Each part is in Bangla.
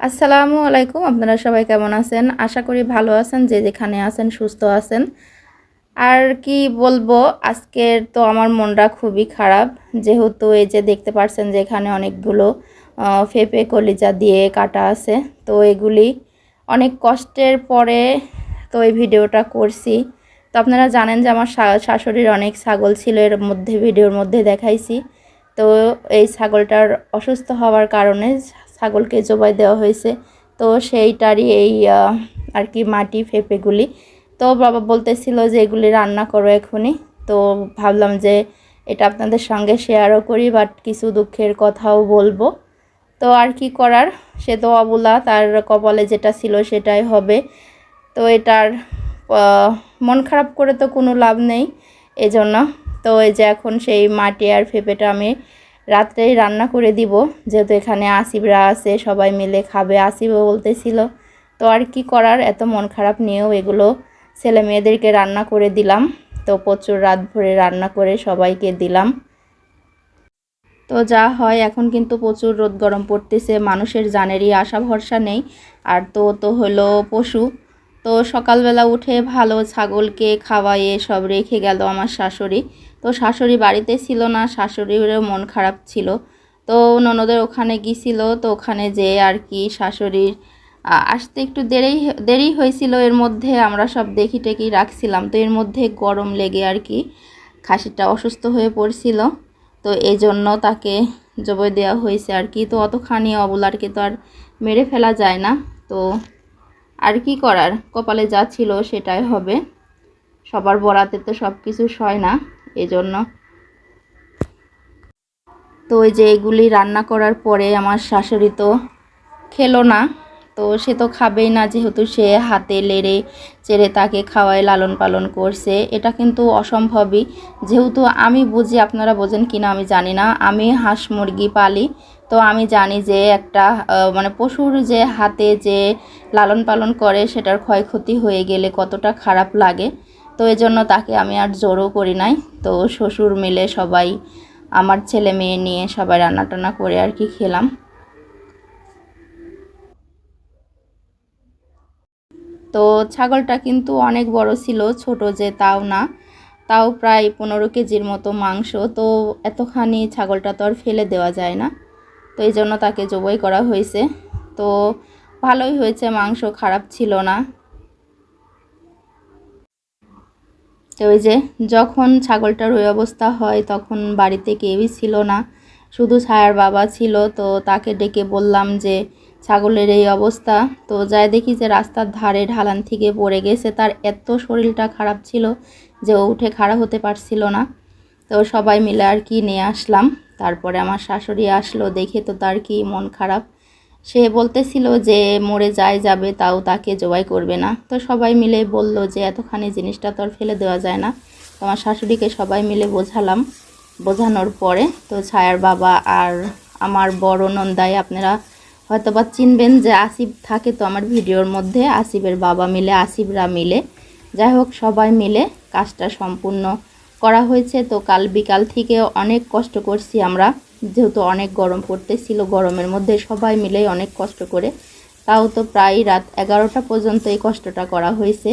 আসসালামু আলাইকুম, আপনারা সবাই কেমন আছেন? আশা করি ভালো আছেন, যে যেখানে আছেন সুস্থ আছেন। আর কি বলব, আজকের তো আমার মনটা খুবই খারাপ। যেহেতু এই যে দেখতে পাচ্ছেন যে এখানে অনেকগুলো ফেপে কলিজা দিয়ে কাটা আছে। তো এগুলি অনেক কষ্টের পরে তো এই ভিডিওটা করছি। তো আপনারা জানেন যে আমার শাশুড়ির অনেক ছাগল ছিল এর মধ্যে, ভিডিওর মধ্যে দেখাইছি। তো এই ছাগলটার অসুস্থ হওয়ার কারণে ছাগলকে জবাই দেওয়া হয়েছে। তো সেইটারই এই আর কি মাটি ফেপেগুলি। তো বাবা বলতেছিল যে এগুলি রান্না করো এখনই। তো ভাবলাম যে এটা আপনাদের সঙ্গে শেয়ারও করি বাট কিছু দুঃখের কথাও বলব। তো আর কি করার? সে তো অবলা, তার কপালে যেটা ছিল সেটাই হবে। তো এটার মন খারাপ করে তো কোনো লাভ নেই এজন্য। তো এই যে এখন সেই মাটি আর ফেপেটা আমি রাত্রেই রান্না করে দিব। যেহেতু এখানে আসিবরা আছে, সবাই মিলে খাবে আসিবও বলতেছিল। তো আর কি করার, এত মন খারাপ নিয়েও এগুলো ছেলে মেয়েদেরকে রান্না করে দিলাম। তো প্রচুর রাত ভরে রান্না করে সবাইকে দিলাম। তো যা হয়, এখন কিন্তু প্রচুর রোদ গরম পড়তেছে, মানুষের জানেরই আশা ভরসা নেই। আর তো তো হলো পশু। তো সকালবেলা উঠে ভালো ছাগলকে খাওয়াইয়ে সব রেখে গেল আমার শাশুড়ি। তো শাশুড়ি বাড়িতে ছিল না, শাশুড়িরও মন খারাপ ছিল। তো ননদের ওখানে গিয়েছিল, তো ওখানে যেয়ে আর কি শাশুড়ির আসতে একটু দেরি দেরি হয়েছিল। এর মধ্যে আমরা সব দেখি টেকি রাখছিলাম, তো এর মধ্যে গরম লেগে আর কি খাসিটা অসুস্থ হয়ে পড়ছিল। তো এই জন্য তাকে জবাই দেওয়া হয়েছে আর কি। তো অতখানি অবলারকে তো আর মেরে ফেলা যায় না। তো আর কি করার? কপালে যা ছিল সেটাই হবে। সবার বরাতে তো সব কিছু সয় না। এজন্য। তো ওই যে এগুলি রান্না করার পরে আমার শাশুড়ি তো খেলো না, তো সে তো খাবেই না যেহেতু সে হাতে লেড়ে চেড়ে তাকে খাওয়ায়, লালন পালন করছে। এটা কিন্তু অসম্ভবই। যেহেতু আমি বুঝি, আপনারা বোঝেন কিনা আমি জানি না। আমি হাঁস মুরগি পালি, তো আমি জানি যে একটা মানে পশুর যে হাতে যে লালন পালন করে, সেটার ক্ষয়ক্ষতি হয়ে গেলে কতটা খারাপ লাগে। তো এজন্য তাকে আমি আর জোরও করি নাই। তো শ্বশুর মিলে সবাই, আমার ছেলে মেয়ে নিয়ে সবাই রান্না টান্না করে আর কি খেলাম। তো ছাগলটা কিন্তু অনেক বড় ছিল, ছোট যে তাও না। তাও প্রায় পনেরো কেজির মতো মাংস। তো এতখানি ছাগলটা তো আর ফেলে দেওয়া যায় না। তো এই জন্য তাকে জবাই করা হয়েছে। তো ভালোই হয়েছে, মাংস খারাপ ছিল না। তো ওই যে যখন ছাগলটার ওই অবস্থা হয়, তখন বাড়িতে কেউই ছিল না। শুধু ছায়ার বাবা ছিল। তো তাকে ডেকে বললাম যে, ছাগলের এই অবস্থা। তো যাই দেখি যে রাস্তার ধারে ঢালান থেকে পড়ে গেছে। তার এত শরীরটা খারাপ ছিল যে ও উঠে খাড়া হতে পারছিল না। তো সবাই মিলে আর কি নিয়ে আসলাম। তারপরে আমার শাশুড়ি আসলো। দেখে তো তার কি মন খারাপ। সে বলতেছিল যে মরে যায় যাবে, তাও তাকে জবাই করবে না। তো সবাই মিলে বলল যে, এতখানি জিনিসটা তো আর ফেলে দেওয়া যায় না। তো আমার শাশুড়িকে সবাই মিলে বোঝালাম। বোঝানোর পরে তো ছায়ার বাবা আর আমার বড় নন্দাই, আপনারা হয়তো বা চিনবেন যে আসিফ থাকে তো আমার ভিডিওর মধ্যে, আসিফের বাবা মিলে, আসিফরা মিলে। যাই হোক, সবাই মিলে কাজটা সম্পূর্ণ করা হয়েছে। তো কাল বিকাল থেকে অনেক কষ্ট করছি আমরা। যেহেতু অনেক গরম পড়তেছিল, গরমের মধ্যে সবাই মিলে অনেক কষ্ট করে। তাও তো প্রায় রাত এগারোটা পর্যন্ত এই কষ্টটা করা হয়েছে।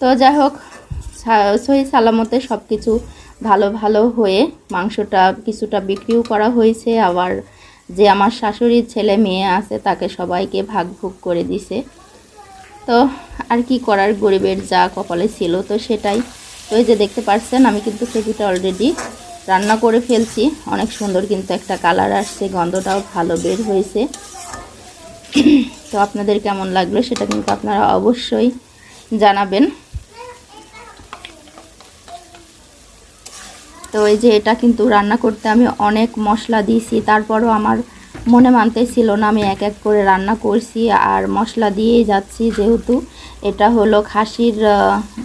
তো যাই হোক সহি সালামতে সব কিছু ভালো ভালো হয়ে মাংসটা কিছুটা বিক্রিও করা হয়েছে। আবার যে আমার শাশুড়ির ছেলে মেয়ে আছে, তাকে সবাইকে ভাগ ভুগ করে দিছে। তো আর কি করার, গরিবের যা কপালে ছিল তো সেটাই। তো এই যে দেখতে পাচ্ছেন আমি কিন্তু খেপিটা অলরেডি রান্না করে ফেলছি। অনেক সুন্দর কিন্তু একটা কালার আসছে, গন্ধটাও ভালো বের হয়েছে। তো আপনাদের কেমন লাগল সেটা কিন্তু আপনারা অবশ্যই জানাবেন। তো এই যে এটা কিন্তু রান্না করতে আমি অনেক মশলা দিয়েছি, তারপরও আমার মনে মানতে ছিল না আমি এক এক করে রান্না করছি। আর মশলা দিয়েই যাচ্ছি যেহেতু এটা হলো খাসির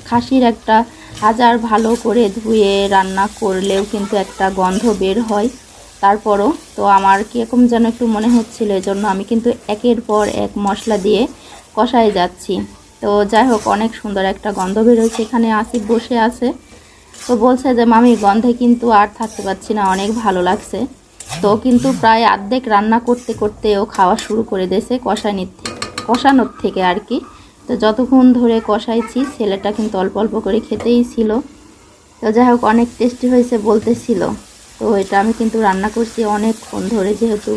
খাসির একটা হাজার ভালো করে ধুয়ে রান্না করলেও কিন্তু একটা গন্ধ বের হয়। তারপরও তো আমার কীরকম যেন একটু মনে হচ্ছিল এজন্য আমি কিন্তু একের পর এক মশলা দিয়ে কষায় যাচ্ছি। তো যাই হোক, অনেক সুন্দর একটা গন্ধ বেরোচ্ছে এখানে আসিফ বসে আছে। তো বলছে যে, মামি, গন্ধে কিন্তু আর থাকতে পারছি না, অনেক ভালো লাগছে। তো কিন্তু প্রায় অর্ধেক রান্না করতে করতে ও খাওয়া শুরু করে দিয়েছে কষানির থেকে কষানোর থেকে আর কি। তো যতক্ষণ ধরে কষাইছি, ছেলেটা কিন্তু অল্প অল্প করে খেতেই ছিল। তো যাই হোক, অনেক টেস্টি হয়েছে বলতেছিল। তো এটা আমি কিন্তু রান্না করছি অনেকক্ষণ ধরে, যেহেতু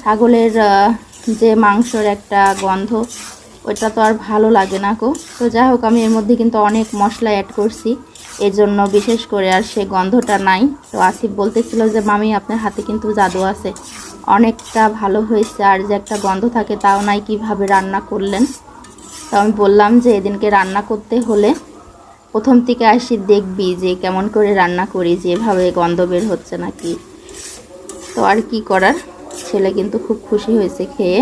ছাগলের যে মাংসর একটা গন্ধ, ওটা তো আর ভালো লাগে না কো তো যাই হোক, আমি এর মধ্যে কিন্তু অনেক মশলা অ্যাড করছি। এজন্য বিশেষ করে আর সে গন্ধটা নাই। তো আসিফ বলতেছিল যে, মামি, আপনার হাতে কিন্তু জাদু আছে। অনেকটা ভালো হয়েছে। আর যে একটা গন্ধ থাকে, তাও নাই। কীভাবে রান্না করলেন? তো আমি বললাম যে এদিনকে রান্না করতে হলে প্রথম থেকে আসি দেখবি যে কেমন করে রান্না করি যেভাবে গন্ধ বের হচ্ছে নাকি। তো আর কি করার? ছেলে কিন্তু খুব খুশি হয়েছে খেয়ে।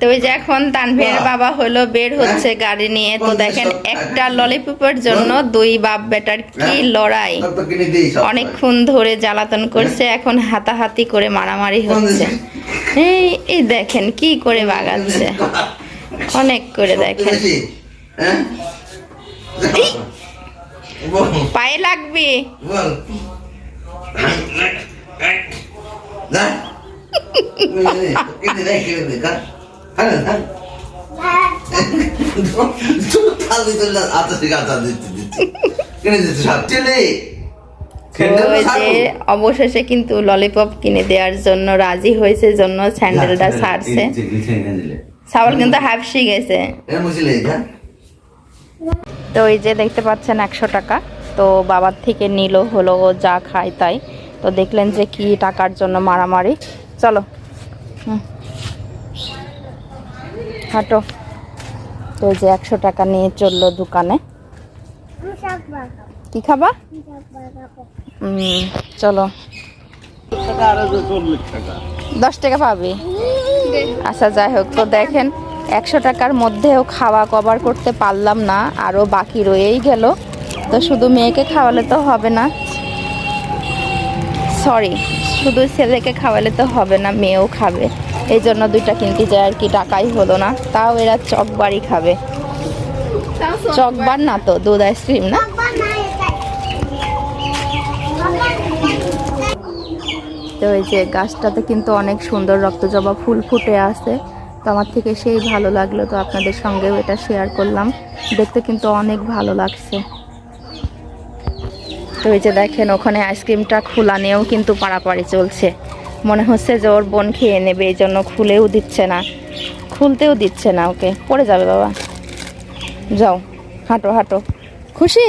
তো ওই যে এখন তানভীরের বাবা হলো বের হচ্ছে গাড়ি নিয়ে। তো দেখেন একটা ললিপপের জন্য দুই বাপ বেটার কি লড়াই। অনেকক্ষণ ধরে জ্বালাতন করছে এখন হাতাহাতি করে মারামারি হচ্ছে। এই এই দেখেন কি করে বাগাচ্ছে। অনেক করে দেখেন। পায়ে লাগবে। অবশেষে কিন্তু ললিপপ কিনে দেওয়ার জন্য রাজি হয়েছে জন্য স্যান্ডেলটা ছাড়ছে। সাবল কিন্তু হাফসি গেছে। তো এই যে দেখতে পাচ্ছেন একশো টাকা। তো বাবার থেকে নিল হলো যা খায় তাই। তো দেখলেন যে কি টাকার জন্য মারামারি। চলো। হাঁটো। তো যে একশো টাকা নিয়ে চলল দোকানে। কি খাবা? চলো। দশ টাকা পাবি। আচ্ছা যাই হোক। তো দেখেন, একশো টাকার মধ্যেও খাওয়া কভার করতে পারলাম না আরও বাকি রয়েই গেল। তো শুধু মেয়েকে খাওয়ালে তো হবে না। সরি শুধু ছেলেকে খাওয়ালে তো হবে না, মেয়েও খাবে। এই জন্য দুইটা কিনতে যায় আর কি, টাকাই হলো না। তাও এরা চকবারই খাবে। চকবার না তো, দুধ আইসক্রিম না? তো এই যে গাছটাতে কিন্তু অনেক সুন্দর রক্তজবা ফুল ফুটে আছে। তো আমার থেকে সেই ভালো লাগল, তো আপনাদের সঙ্গেও এটা শেয়ার করলাম। দেখতে কিন্তু অনেক ভালো লাগছে। তো এই যে দেখেন, ওখানে আইসক্রিমটা খোলা নিয়েও কিন্তু পাড়াপাড়ি চলছে। মনে হচ্ছে যে ওর বোন খেয়ে নেবে, এই জন্য খুলেও দিচ্ছে না। খুলতেও দিচ্ছে না ওকে। পড়ে যাবে বাবা। যাও, হাঁটো হাঁটো। খুশি?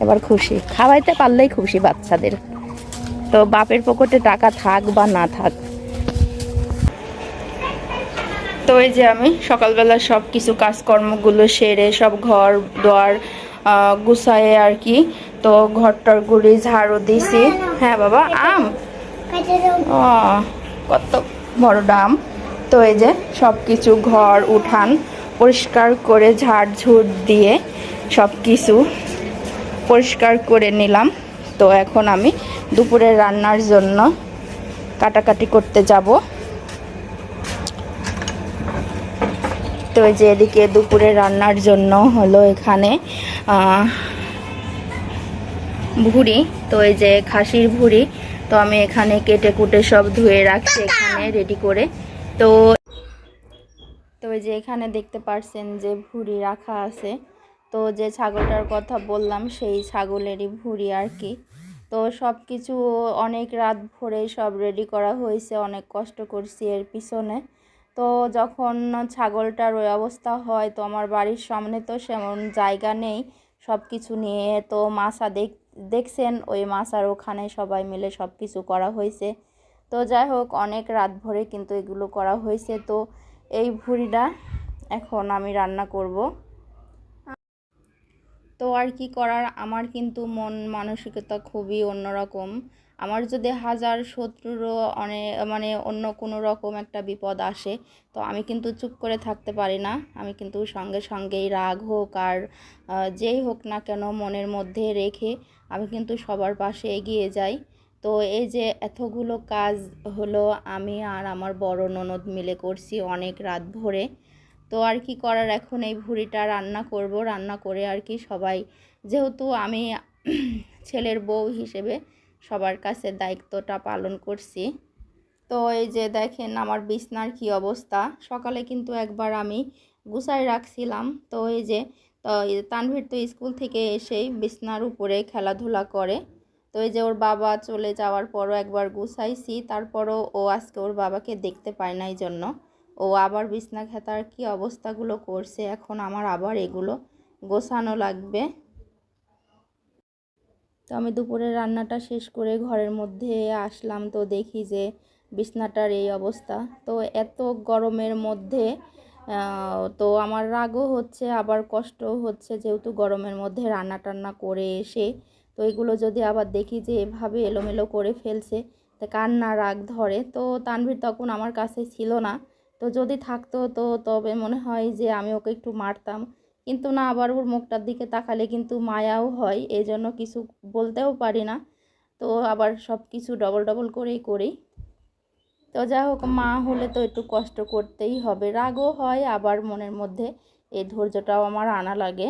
এবার খুশি। খাওয়াইতে পারলেই খুশি বাচ্চাদের। তো বাপের পকেটে টাকা থাক বা না থাক। তো এই যে আমি সকালবেলা সব কিছু কাজকর্মগুলো সেরে সব ঘর দোয়ার গুছায়ে আর কি। তো ঘরটার গুড়ি, ঝাড়ু দিছি। হ্যাঁ বাবা, আম? কত বড় দাম তো এই যে সব কিছু ঘর, উঠান পরিষ্কার করে ঝাড় ঝুট দিয়ে সব কিছু পরিষ্কার করে নিলাম। তো এখন আমি দুপুরে রান্নার জন্য কাটাকাটি করতে যাব। তো এই যে এদিকে দুপুরে রান্নার জন্য হলো এখানে ভুড়ি, তো এই যে খাসির ভুড়ি, তো আমি এখানে কেটে কুটে সব ধুয়ে রাখছি এখানে রেডি করে। তো তো এই যে এখানে দেখতে পারছেন যে ভুড়ি রাখা আছে। তো যে ছাগলটার কথা বললাম, সেই ছাগলেরই ভুড়ি আর কি। তো সব কিছু অনেক রাত ভরে সব রেডি করা হয়েছে, অনেক কষ্ট করছি এর পিছনে। তো যখন ছাগলটার ওই অবস্থা হয়, তো আমার বাড়ির সামনে তো সেমন জায়গা নেই সব কিছু নিয়ে। তো মাছা দেখ, দেখছেন, ওই মাছার ওখানে সবাই মিলে সব কিছু করা হয়েছে। তো যাই হোক, অনেক রাত ভরে কিন্তু এগুলো করা হয়েছে। তো এই ভুড়িটা এখন আমি রান্না করব। তো আর কি করার, আমার কিন্তু মন মানসিকতা খুবই অন্যরকম। আমার যদি হাজার শত্রুরও অনেক মানে অন্য কোনো রকম একটা বিপদ আসে, তো আমি কিন্তু চুপ করে থাকতে পারি না। আমি কিন্তু সঙ্গে সঙ্গেই রাগ হোক আর যেই হোক না কেন মনের মধ্যে রেখে আমি কিন্তু সবার পাশে এগিয়ে যাই। তো এই যে এতগুলো কাজ হলো, আমি আর আমার বড় ননদ মিলে করছি অনেক রাত ভরে। তো আর কি করার এখন এই ভুড়িটা রান্না করব। রান্না করে আর কি সবাই, যেহেতু আমি ছেলের বউ হিসেবে সবার কাছে দায়িত্বটা পালন করছি। তো এই যে দেখেন আমার বিছনার কি অবস্থা। সকালে কিন্তু একবার আমি গুছাই রাখছিলাম। তো এই যে, তো তানভীর তো স্কুল থেকে এসেই বিছনার উপরে খেলাধুলা করে। তো এই যে ওর বাবা চলে যাওয়ার পরও একবার গুছাইছি। তারপরও ও আজকে ওর বাবাকে দেখতে পায় না এই জন্য ও আবার বিছনা খেতার কি অবস্থাগুলো করছে, এখন আমার আবার এগুলো গোছানো লাগবে। তো আমি দুপুরে রান্নাটা শেষ করে ঘরের মধ্যে আসলাম তো দেখি যে বিছনাটার এই অবস্থা। তো এত গরমের মধ্যে তো আমার রাগও হচ্ছে, আবার কষ্টও হচ্ছে যেহেতু গরমের মধ্যে রান্না টান্না করে এসে। তো এগুলো যদি আবার দেখি যে এভাবে এলোমেলো করে ফেলছে, তা কান্না রাগ ধরে? তো তানভীর তখন আমার কাছে ছিল না। তো যদি থাকতো তো তবে মনে হয় যে আমি ওকে একটু মারতাম। কিন্তু না, আবার ওর মুখটার দিকে তাকালে কিন্তু মায়াও হয় এই জন্য কিছু বলতেও পারি না। তো আবার সব কিছু ডবল ডবল করেই করি। তো যাই হোক, মা হলে তো একটু কষ্ট করতেই হবে। রাগও হয় আবার মনের মধ্যে, এই ধৈর্যটাও আমার আনা লাগে।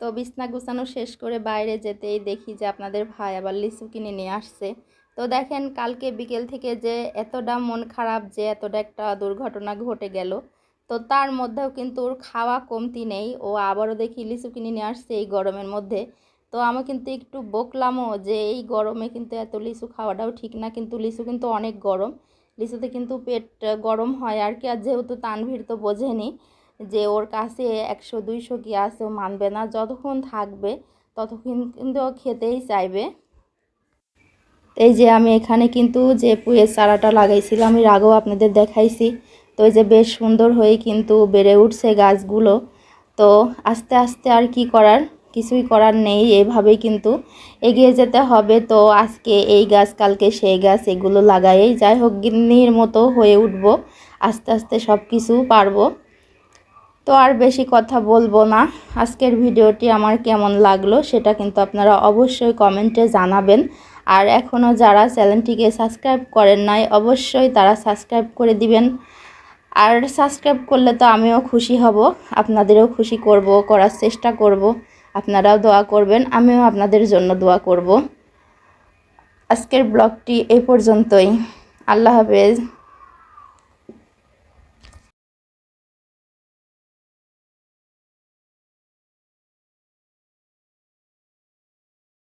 তো বিছনা গুছানো শেষ করে বাইরে যেতেই দেখি যে আপনাদের ভাই আবার লিচু কিনে নিয়ে আসছে। তো দেখেন কালকে বিকেল থেকে যে এতটা মন খারাপ যে এতটা একটা দুর্ঘটনা ঘটে গেল, তো তার মধ্যেও কিন্তু ওর খাওয়া কমতি নেই। ও আবারও দেখি লিচু কিনে নিয়ে আসছে এই গরমের মধ্যে। তো আমি কিন্তু একটু বকলামও যে এই গরমে কিন্তু এত লিচু খাওয়াটাও ঠিক না, কিন্তু লিচু কিন্তু অনেক গরম। লিচুতে কিন্তু পেট গরম হয় আর কি, আর যেহেতু তানভীর তো বোঝেনি। যে ওর কাছে একশো, দুইশো কি আছে, ও মানবে না। যতক্ষণ থাকবে, ততক্ষণ কিন্তু খেতেই চাইবে। এই যে আমি এখানে কিন্তু যে পুয়ের চারাটা লাগাইছিলাম, আমি আগেও আপনাদের দেখাইছি। তো এই যে বেশ সুন্দর হয়ে কিন্তু বেড়ে উঠছে গাছগুলো। তো আস্তে আস্তে আর কি করার? কিছুই করার নেই, এভাবেই কিন্তু এগিয়ে যেতে হবে। তো আজকে এই গাছ, কালকে সেই গাছ, এগুলো লাগাই যাই হোক, গিন্নির মতো হয়ে উঠবো। আস্তে আস্তে সব কিছু পারব। তো আর বেশি কথা বলব না। আজকের ভিডিওটি আমার কেমন লাগল সেটা কিন্তু আপনারা অবশ্যই কমেন্টে জানাবেন। আর এখনও যারা চ্যানেলটিকে সাবস্ক্রাইব করেন নাই, অবশ্যই তারা সাবস্ক্রাইব করে দিবেন। আর সাবস্ক্রাইব করলে তো আমিও খুশি হব, আপনাদেরও খুশি করব, করার চেষ্টা করব, আপনারাও দোয়া করবেন, আমিও আপনাদের জন্য দোয়া করব। আজকের ব্লগটি এই পর্যন্তই। আল্লাহ হাফেজ।